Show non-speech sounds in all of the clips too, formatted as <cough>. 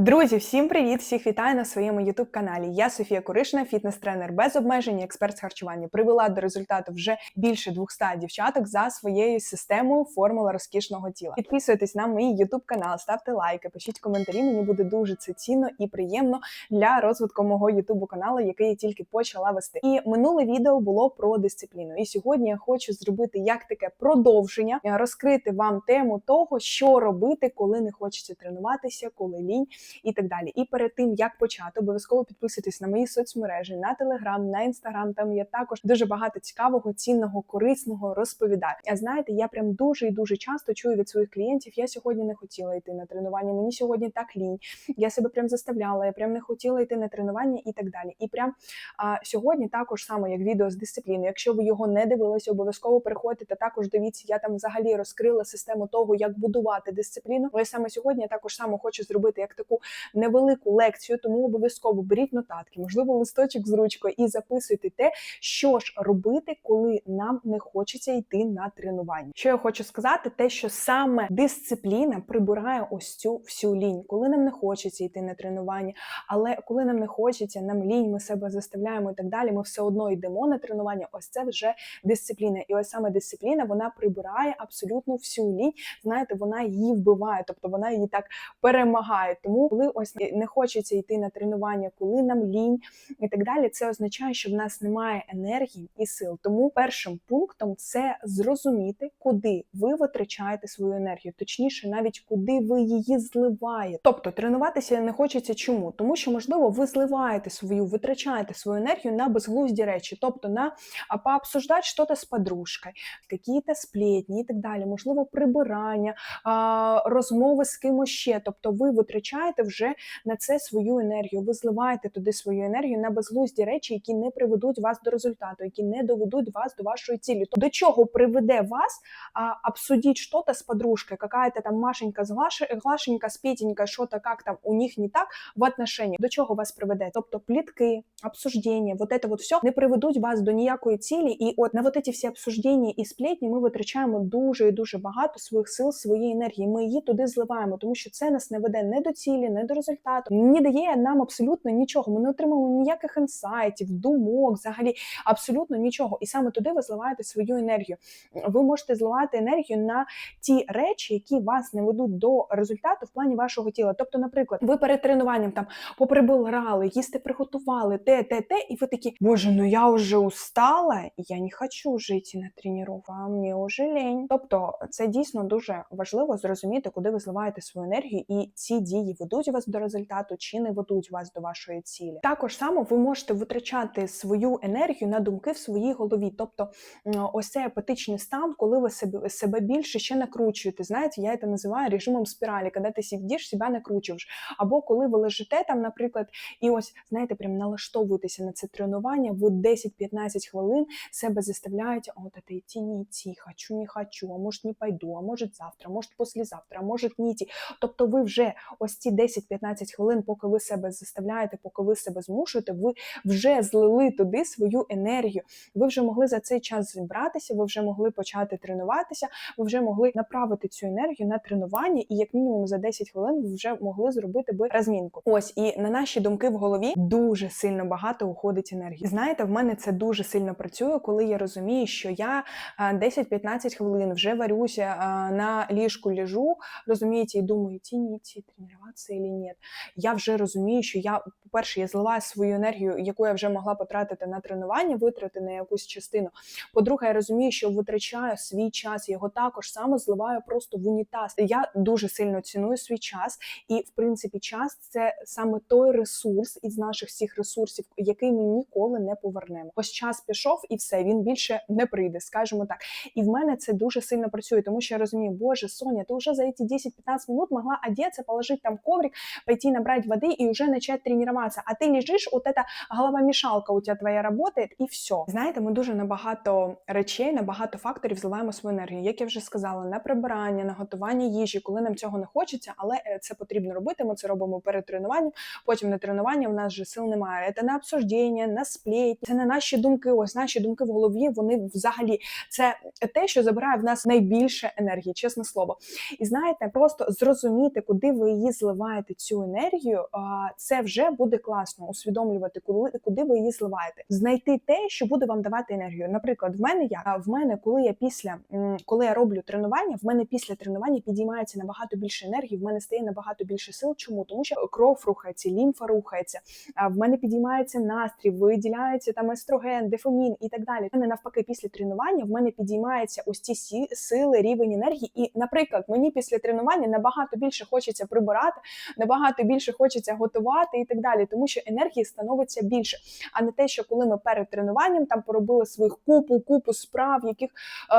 Друзі, всім привіт! Всіх вітаю на своєму youtube каналі. Я Софія Куришина, фітнес-тренер без обмежень, експерт з харчування. Привела до результату вже більше 200 дівчаток за своєю системою формула розкішного тіла. Підписуйтесь на мій youtube канал, ставте лайки, пишіть коментарі. Мені буде дуже це цінно і приємно для розвитку мого ютубу каналу, який я тільки почала вести. І минуле відео було про дисципліну. І сьогодні я хочу зробити як таке продовження, розкрити вам тему того, що робити, коли не хочеться тренуватися, коли лінь і так далі. І перед тим як почати, обов'язково підписуйтесь на мої соцмережі, на телеграм, на інстаграм. Там я також дуже багато цікавого, цінного, корисного розповідаю. А знаєте, я прям дуже і дуже часто чую від своїх клієнтів: я сьогодні не хотіла йти на тренування. Мені сьогодні так лінь. Я себе прям заставляла, я прям не хотіла йти на тренування і так далі. І прям а, сьогодні також само як відео з дисципліни. Якщо ви його не дивилися, обов'язково переходьте та також дивіться. Я там взагалі розкрила систему того, як будувати дисципліну. Але саме сьогодні я також само хочу зробити як таку невелику лекцію, тому обов'язково беріть нотатки, можливо, листочок з ручкою і записуйте те, що ж робити, коли нам не хочеться йти на тренування. Що я хочу сказати, те, що саме дисципліна прибирає ось цю всю лінь, коли нам не хочеться йти на тренування, але коли нам не хочеться, нам лінь, ми себе заставляємо і так далі. Ми все одно йдемо на тренування. Ось це вже дисципліна. І ось саме дисципліна вона прибирає абсолютно всю лінь. Знаєте, вона її вбиває, тобто вона її так перемагає. Тому коли ось не хочеться йти на тренування, коли нам лінь і так далі, це означає, що в нас немає енергії і сил. Тому першим пунктом це зрозуміти, куди ви витрачаєте свою енергію, точніше, навіть куди ви її зливаєте. Тобто тренуватися не хочеться чому? Тому що, можливо, ви зливаєте свою, витрачаєте свою енергію на безглузді речі, тобто на пообсуждати щось з подружкою, якісь сплетні і так далі, можливо, прибирання, розмови з кимось ще. Тобто ви витрачаєте вже на це свою енергію. Ви зливаєте туди свою енергію на безглузді речі, які не приведуть вас до результату, які не доведуть вас до вашої цілі. То до чого приведе вас а, обсудить что-то с какая-то там Машенька з Глашенька, з Петенька, що-то как там у них не так в отношенні. До чого вас приведе? Тобто плітки, обсуждення, вот это вот все не приведуть вас до ніякої цілі. І от на вот эти всі обсуждення і сплетні ми витрачаємо дуже і дуже багато своїх сил, своєї енергії. Ми її туди зливаємо, тому що це нас не веде не до цілі, не до результату, не дає нам абсолютно нічого. Ми не отримуємо ніяких інсайтів, думок, взагалі абсолютно нічого. І саме туди ви зливаєте свою енергію. Ви можете зливати енергію на ті речі, які вас не ведуть до результату в плані вашого тіла. Тобто, наприклад, ви перед тренуванням там поприбирали, їсти приготували, те, те, те, і ви такі, боже, ну я вже устала, я не хочу вже йти на тренування, а мені вже лень. Тобто, це дійсно дуже важливо зрозуміти, куди ви зливаєте свою енергію, і ці дії ведуть вас до результату чи не ведуть вас до вашої цілі. Також само ви можете витрачати свою енергію на думки в своїй голові. Тобто, ось цей апатичний стан, коли ви себе себе більше ще накручуєте. Знаєте, я це називаю режимом спіралі, коли ти сидиш, себе накручуєш. Або коли ви лежите там, наприклад, і ось знаєте, прям налаштовуєтеся на це тренування, ви 10-15 хвилин себе заставляєте, от це йти, не йти, хочу, не хочу, а може не пойду, а може завтра, може послезавтра, а може не йти. Тобто ви вже ось ці 10-15 хвилин, поки ви себе заставляєте, поки ви себе змушуєте, ви вже злили туди свою енергію. Ви вже могли за цей час зібратися, ви вже могли почати тренуватися, ви вже могли направити цю енергію на тренування, і як мінімум за 10 хвилин ви вже могли зробити би розмінку. Ось і на наші думки в голові дуже сильно багато уходить енергії. Знаєте, в мене це дуже сильно працює, коли я розумію, що я 10-15 хвилин вже варюся на ліжку ліжу, розумієте, і думаю, ті ні, ті тренуватися чи ні. Я вже розумію, що я, по-перше, я зливаю свою енергію, яку я вже могла потратити на тренування, витрати на якусь частину. По-друге, я розумію, що витрачаю свій час, його також саме зливаю просто в унітаз. Я дуже сильно ціную свій час, і в принципі, час це саме той ресурс із наших всіх ресурсів, який ми ніколи не повернемо. Ось час пішов, і все він більше не прийде, скажімо так. І в мене це дуже сильно працює, тому що я розумію, боже, Соня, ти вже за ці 10-15 минут могла одеться, положити там коврик, пойти набрать воды и уже начать тренироваться. А ти лежиш, от эта голова-мішалка у тебе твоя работает, і все. Знаєте, ми дуже на багато речей, на багато факторів зливаємо свою енергію. Як я вже сказала, на прибирання, на готування їжі, коли нам цього не хочеться, але е, це потрібно робити. Ми це робимо перед тренуванням. Потім на тренування в нас вже сил немає. Це на обсуждення, на сплетні, це на наші думки. Ось наші думки в голові. Вони взагалі це те, що забирає в нас найбільше енергії, чесне слово. І знаєте, просто зрозуміти, куди ви її зливаєте зливаєте цю енергію, це вже буде класно усвідомлювати, коли куди ви її зливаєте. Знайти те, що буде вам давати енергію. Наприклад, в мене а, в мене, коли я після коли я роблю тренування, в мене після тренування підіймається набагато більше енергії, в мене стає набагато більше сил. Чому? Тому що кров рухається, лімфа рухається. В мене підіймається настрій, виділяється там естроген, дефамін і так далі. В мене навпаки, після тренування в мене підіймається ось ці сили, рівень енергії. І, наприклад, мені після тренування набагато більше хочеться прибирати, набагато більше хочеться готувати і так далі, тому що енергії становиться більше, а не те, що коли ми перед тренуванням там поробили своїх купу, купу справ, яких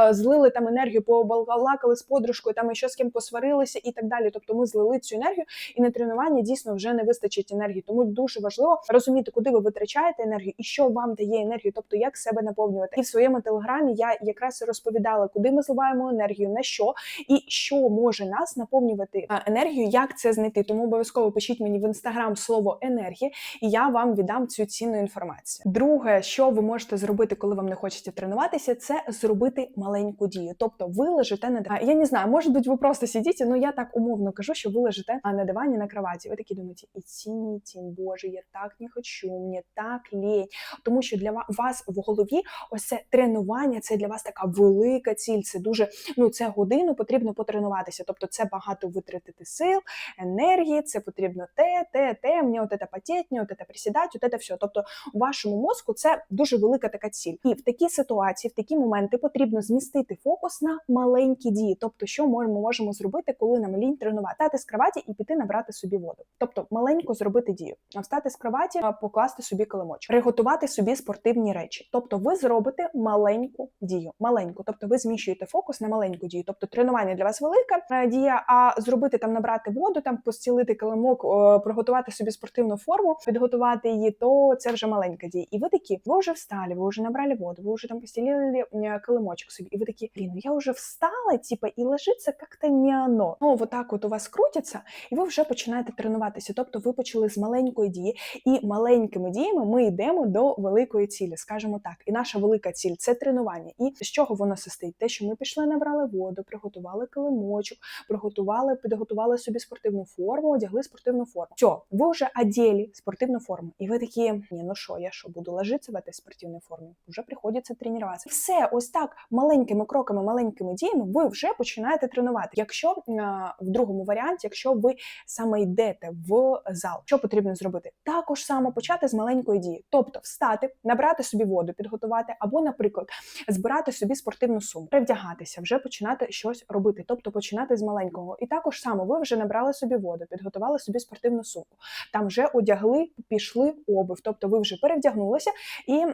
е, злили там енергію, побалакали з подружкою, там і що з ким посварилися і так далі. Тобто ми злили цю енергію, і на тренуванні дійсно вже не вистачить енергії. Тому дуже важливо розуміти, куди ви витрачаєте енергію і що вам дає енергію, тобто як себе наповнювати. І в своєму телеграмі я якраз розповідала, куди ми зливаємо енергію, на що і що може нас наповнювати енергію, як це знайти. Тому обов'язково пишіть мені в інстаграм слово енергія, і я вам віддам цю цінну інформацію. Друге, що ви можете зробити, коли вам не хочеться тренуватися, це зробити маленьку дію. Тобто, ви лежите на дивані. Я не знаю, може бути, ви просто сидите, ну я так умовно кажу, що ви лежите на дивані на кроваті. Ви такі думаєте, і ціні, тінь, боже, я так не хочу, мені так лінь. Тому що для вас в голові ось це тренування, це для вас така велика ціль. Це дуже ну це годину потрібно потренуватися. Тобто, це багато витратити сил, енергії, це потрібно те, те, те. Мені от це потеть, мені от це присідати, от це все. Тобто, у вашому мозку це дуже велика така ціль. І в такій ситуації, в такі моменти потрібно змістити фокус на маленькі дії. Тобто, що ми можемо зробити, коли нам лінь тренувати, з кроваті і піти набрати собі воду. Тобто маленько зробити дію. Встати з кроваті, покласти собі килимочок, приготувати собі спортивні речі. Тобто, ви зробите маленьку дію. Маленьку, тобто ви зміщуєте фокус на маленьку дію. Тобто тренування для вас велика е, дія, а зробити там набрати воду, там постілити килимок, е, приготувати собі спортивну форму, підготувати її, то це вже маленька дія. І ви такі, ви вже встали, ви вже набрали воду, ви вже там постілили е, килимочок собі, і ви такі, блін, ну я вже встала, типа, і лежиться як-то не оно. Ну, от так от у вас крутиться, і ви вже починаєте тренуватися. Тобто ви почали з маленької дії, і маленькими діями ми йдемо до великої цілі, скажімо так. І наша велика ціль це тренування. І з чого воно состоїть? Те, що ми пішли, набрали воду, приготували килимочок, приготували, підготували собі спортивну форму, одягли спортивну форму. Все, ви вже оділи спортивну форму. І ви такі, ні, ну що, я що, буду ложитися в цій спортивній формі? Вже приходиться тренуватися. Все, ось так маленькими кроками, маленькими діями ви вже починаєте тренувати. Якщо в другому варіанті, якщо ви саме йдете в зал, що потрібно зробити? Також само почати з маленької дії, тобто встати, набрати собі воду, підготувати, або, наприклад, збирати собі спортивну суму, перевдягатися, вже починати щось робити, тобто починати з маленького. І також само ви вже набрали собі воду, підготували собі спортивну сумку. Там вже одягли, пішли обув, тобто ви вже перевдягнулися і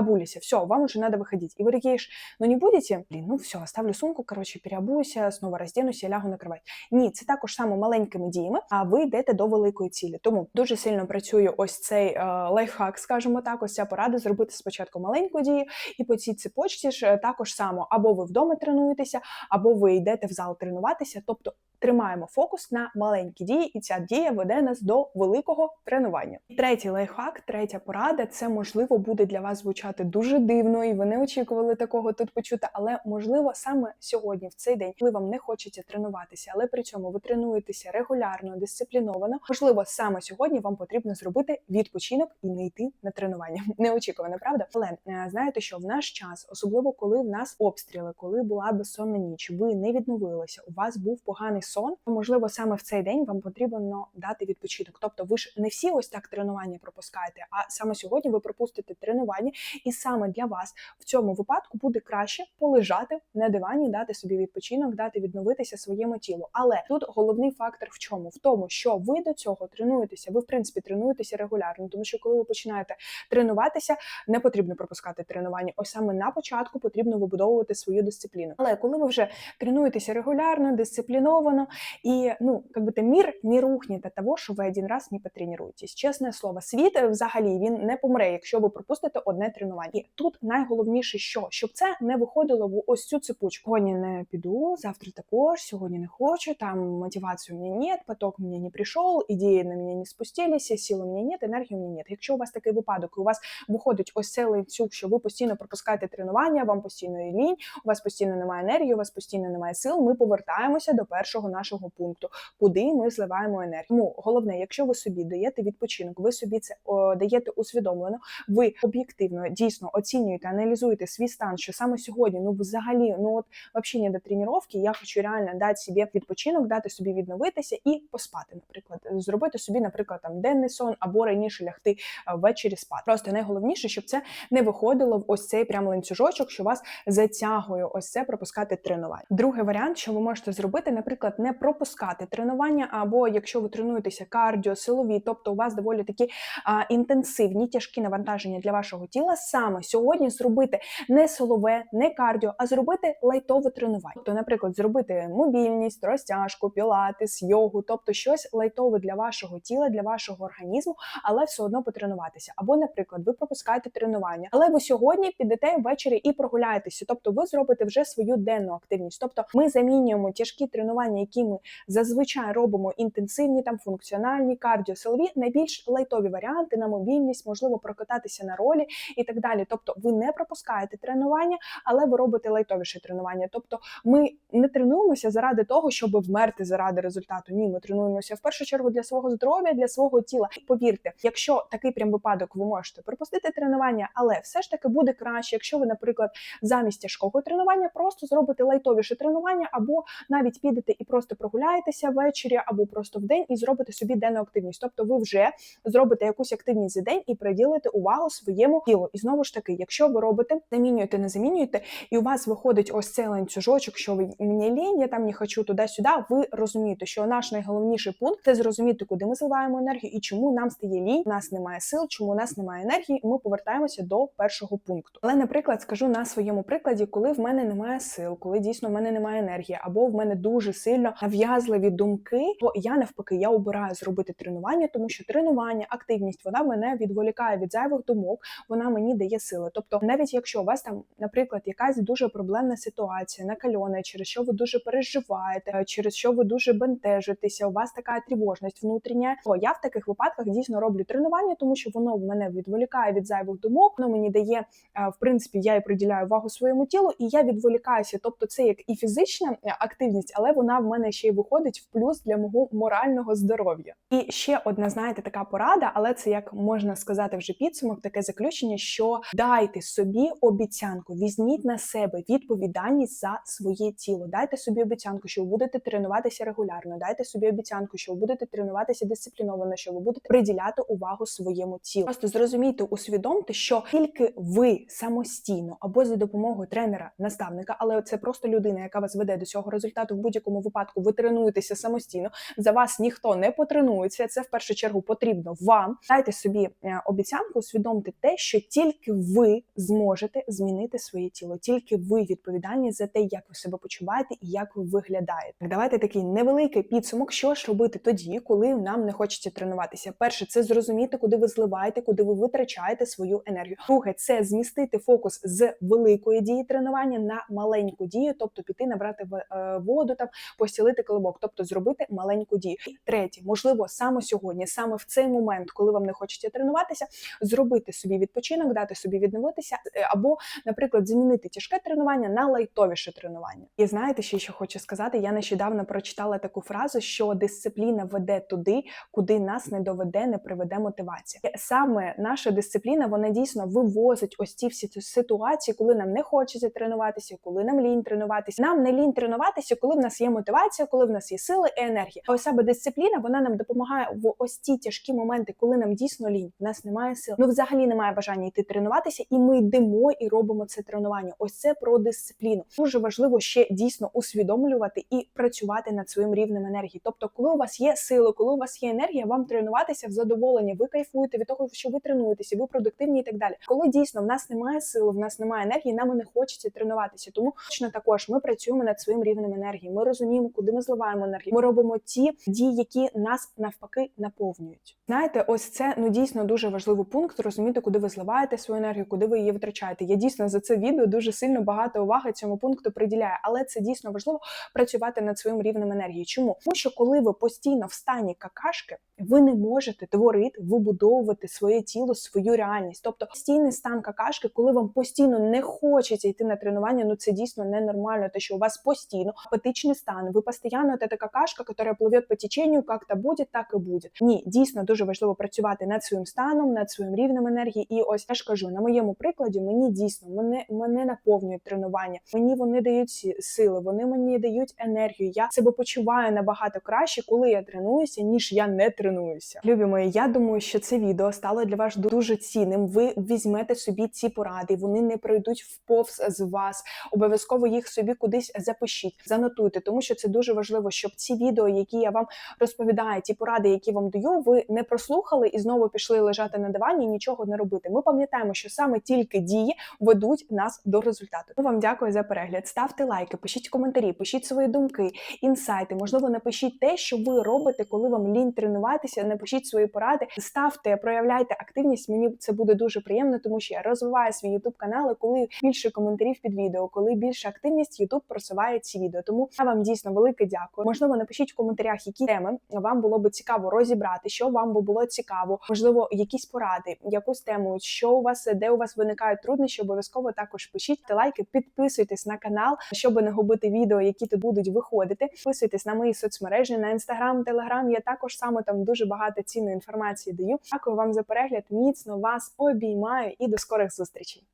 обулися. Все, вам вже треба виходити. І ви ж, ну не будете? Блін, ну все, оставлю сумку, коротше, переобуюся, знову роздінуся, лягу на кровать. Ні, це також само маленькими діями, а ви йдете до великої цілі. Тому дуже сильно працює ось цей е, лайфхак, скажімо так, ось ця порада зробити спочатку маленьку дію, і по цій цепочці ж е, також само або ви вдома тренуєтеся, або ви йдете в зал тренуватися. Тобто тримаємо фокус на маленькі дії, і ця дія веде нас до великого тренування. І третій лайфхак, третя порада це можливо буде для вас звучати дуже дивно, і ви не очікували такого тут почути. Але можливо саме сьогодні, в цей день, коли вам не хочеться тренуватися, але при цьому ви тренуєтеся регулярно, дисципліновано. Можливо, саме сьогодні вам потрібно зробити відпочинок і не йти на тренування. <laughs> Неочікувано, правда? Але е, знаєте, що в наш час, особливо коли в нас обстріли, коли була безсонна ніч, ви не відновилися, у вас був поганий сон. Можливо, саме в цей день вам потрібно дати відпочинок. Тобто, ви ж не всі ось так тренування пропускаєте, а саме сьогодні ви пропустите тренування, і саме для вас в цьому випадку буде краще полежати на дивані, дати собі відпочинок, дати відновитися своєму тілу. Але тут головний фактор в чому? В тому, що ви до цього тренуєтеся, ви в принципі тренуєтеся регулярно, тому що коли ви починаєте тренуватися, не потрібно пропускати тренування. Ось саме на початку потрібно вибудовувати свою дисципліну. Але коли ви вже тренуєтеся регулярно, дисципліновано, і ну как бы мір не рухне до того, що ви один раз не потренуєтесь. Чесне слово, світ е, взагалі він не помре, якщо ви пропустите одне тренування. І тут найголовніше, що щоб це не виходило в ось цю цепочку. Сьогодні не піду, завтра також, сьогодні не хочу. Там мотивації у мене нет, поток мені не прийшов, ідеї на мене не спустилися, сил у мене нет, енергії у мене нет. Якщо у вас такий випадок, і у вас виходить ось цей ланцюг, що ви постійно пропускаєте тренування, вам постійно є лінь, у вас постійно немає енергії, у вас постійно немає сил. Ми повертаємося до першого нашого пункту, куди ми ми зливаємо енергію. Тому головне, якщо ви собі даєте відпочинок, ви собі це о, даєте усвідомлено, ви об'єктивно дійсно оцінюєте, аналізуєте свій стан, що саме сьогодні, ну взагалі, ну от взагалі не до тренування, я хочу реально дати собі відпочинок, дати собі відновитися і поспати, наприклад, зробити собі, наприклад, там денний сон або раніше лягти ввечері спати. Просто найголовніше, щоб це не виходило в ось цей прям ланцюжочок, що вас затягує ось це пропускати тренування. Другий варіант, що ви можете зробити, наприклад, не пропускати тренування, або якщо ви тренуєтеся кардіо, силові, тобто у вас доволі такі а, інтенсивні тяжкі навантаження для вашого тіла, саме сьогодні зробити не силове, не кардіо, а зробити лайтове тренування. Тобто, наприклад, зробити мобільність, розтяжку, пілатес, йогу, тобто щось лайтове для вашого тіла, для вашого організму, але все одно потренуватися. Або, наприклад, ви пропускаєте тренування, але ви сьогодні підете ввечері і прогуляєтеся, тобто ви зробите вже свою денну активність. Тобто ми замінюємо тяжкі тренування, які ми зазвичай робимо інтенсивні, там функціональні, кардіосилові, найбільш лайтові варіанти на мобільність, можливо, прокататися на ролі і так далі. Тобто, ви не пропускаєте тренування, але ви робите лайтовіше тренування. Тобто, ми не тренуємося заради того, щоб вмерти заради результату. Ні, ми тренуємося в першу чергу для свого здоров'я, для свого тіла. Повірте, якщо такий прям випадок ви можете пропустити тренування, але все ж таки буде краще, якщо ви, наприклад, замість тяжкого тренування просто зробите лайтовіше тренування, або навіть підете і просто прогуляєтеся ввечері, або просто в день і зробите собі денну активність. Тобто, ви вже зробите якусь активність за день і приділите увагу своєму тілу. І знову ж таки, якщо ви робите, замінюєте, не замінюєте, і у вас виходить ось цей ланцюжочок, що ви мені лінь, я там не хочу туди-сюди. Ви розумієте, що наш найголовніший пункт це зрозуміти, куди ми зливаємо енергію і чому нам стає лінь, у нас немає сил, чому у нас немає енергії. і Ми повертаємося до першого пункту. Але, наприклад, скажу на своєму прикладі, коли в мене немає сил, коли дійсно в мене немає енергії, або в мене дуже сильно нав'язливі думки, то я навпаки я обираю зробити тренування, тому що тренування, активність вона мене відволікає від зайвих думок, вона мені дає сили. Тобто, навіть якщо у вас там, наприклад, якась дуже проблемна ситуація, накальона, через що ви дуже переживаєте, через що ви дуже бентежитеся, у вас така тривожність внутрішня, то я в таких випадках дійсно роблю тренування, тому що воно мене відволікає від зайвих думок, воно мені дає, е, в принципі, я і приділяю увагу своєму тілу, і я відволікаюся. Тобто, це як і фізична е, активність, але вона в мене ще й виходить в плюс для мого морального здоров'я. І ще одна, знаєте, така порада, але це як можна сказати вже підсумок, таке заключення, що дайте собі обіцянку, візьміть на себе відповідальність за своє тіло. Дайте собі обіцянку, що ви будете тренуватися регулярно. Дайте собі обіцянку, що ви будете тренуватися дисципліновано, що ви будете приділяти увагу своєму тілу. Просто зрозумійте, усвідомте, що тільки ви самостійно або за допомогою тренера-наставника, але це просто людина, яка вас веде до цього результату. В будь-якому випадку ви тренуєтеся самостійно. За вас ніхто не потренується. Це в першу чергу потрібно вам. Дайте собі е, обіцянку, усвідомте те, що тільки ви зможете змінити своє тіло, тільки ви відповідальні за те, як ви себе почуваєте і як ви виглядаєте. Давайте такий невеликий підсумок, що ж робити тоді, коли нам не хочеться тренуватися. Перше, це зрозуміти, куди ви зливаєте, куди ви витрачаєте свою енергію. Друге, це змістити фокус з великої дії тренування на маленьку дію, тобто піти набрати е, воду, там постілити колобок, тобто зробити маленьку дію. І третє, можливо, саме сьогодні, саме в цей момент, коли вам не хочеться тренуватися, зробити собі відпочинок, дати собі відновитися, е, або, наприклад, змінити тяжке тренування на лайтовіше тренування. І знаєте, ще що хочу сказати, я нещодавно прочитала таку фразу, що дисципліна веде туди, куди нас не доведе, не приведе мотивація. І саме наша дисципліна вона дійсно вивозить ось ці всі ці ситуації, коли нам не хочеться тренуватися, коли нам лінь тренуватися. Нам не лінь тренуватися, коли в нас є мотивація, коли в нас є сили і енергія. А ось саме дисципліна вона нам допомагає в ось ці тяжкі моменти, коли нам дійсно лінь, в нас немає сил. Ну взагалі немає бажання йти тренуватися, і ми йдемо і робимо це тренування. Ось це про дисципліну. Дуже важливо ще дійсно усвідомлювати і працювати над своїм рівнем енергії. Тобто, коли у вас є сили, коли у вас є енергія, вам тренуватися в задоволення, ви кайфуєте від того, що ви тренуєтеся, ви продуктивні і так далі. Коли дійсно в нас немає сили, в нас немає енергії, нам не хочеться тренуватися. Тому точно також ми працюємо над своїм рівнем енергії. Ми розуміємо, куди ми зливаємо енергію. Ми робимо ті дії, які нас навпаки наповнюють. Знаєте, ось це ну дійсно дуже важливий пункт. Розуміти, куди ви зливаєте свою енергію, куди ви її витрачаєте. Я дійсно за це відео дуже сильно багато уваги цьому пункту приділяю, але це дійсно важливо працювати над своїм рівнем енергії. Чому? Тому що коли ви постійно в стані какашки, ви не можете творити, вибудовувати своє тіло, свою реальність. Тобто постійний стан какашки, коли вам постійно не хочеться йти на тренування, ну це дійсно ненормально, те, що у вас постійно апатичний стан, ви постійно та какашка, яка море пливе по теченню, як то буде, так і буде. Ні, дійсно дуже важливо працювати над своїм станом, над своїм рівнем енергії. І ось я ж кажу, на моєму прикладі мені дійсно мене мене наповнюють тренування. Мені вони дають сили, вони мені дають енергію. Я себе почуваю набагато краще, коли я тренуюся, ніж я не тренуюся. Любі мої, я думаю, що це відео стало для вас дуже цінним. Ви візьмете собі ці поради, вони не пройдуть вповз з вас. Обов'язково їх собі кудись запишіть, занотуйте, тому що це дуже важливо, щоб ці відео, які я вам розповідаю, ті поради, які вам даю, ви не прослухали і знову пішли лежати на дивані і нічого не робити. Ми пам'ятаємо, що саме тільки дії ведуть нас до результату. Ми вам дякую за перегляд. Ставте лайки, пишіть коментарі, пишіть свої думки, інсайти. Можливо, напишіть те, що ви робите, коли вам лінь тренуватися. Напишіть свої поради, ставте, проявляйте активність. Мені це буде дуже приємно, тому що я розвиваю свій YouTube канал, і коли більше коментарів під відео, коли більше активність, YouTube просуває ці відео. Тому я вам дійсно велике дякую. Можливо, напишіть в коментарях, які теми вам було би цікаво розібрати, що вам би було цікаво, можливо, якісь поради, якусь тему, що у вас де у вас виникають труднощі. Обов'язково також пишіть лайки, підписуйтесь на канал, щоб не губити відео, які тут будуть виходити. Підписуйтесь на мої соцмережі на інстаграм, телеграм. Я також саме там дуже багато цінної інформації даю. Дякую вам за перегляд. Міцно вас обіймаю і до скорих зустрічей.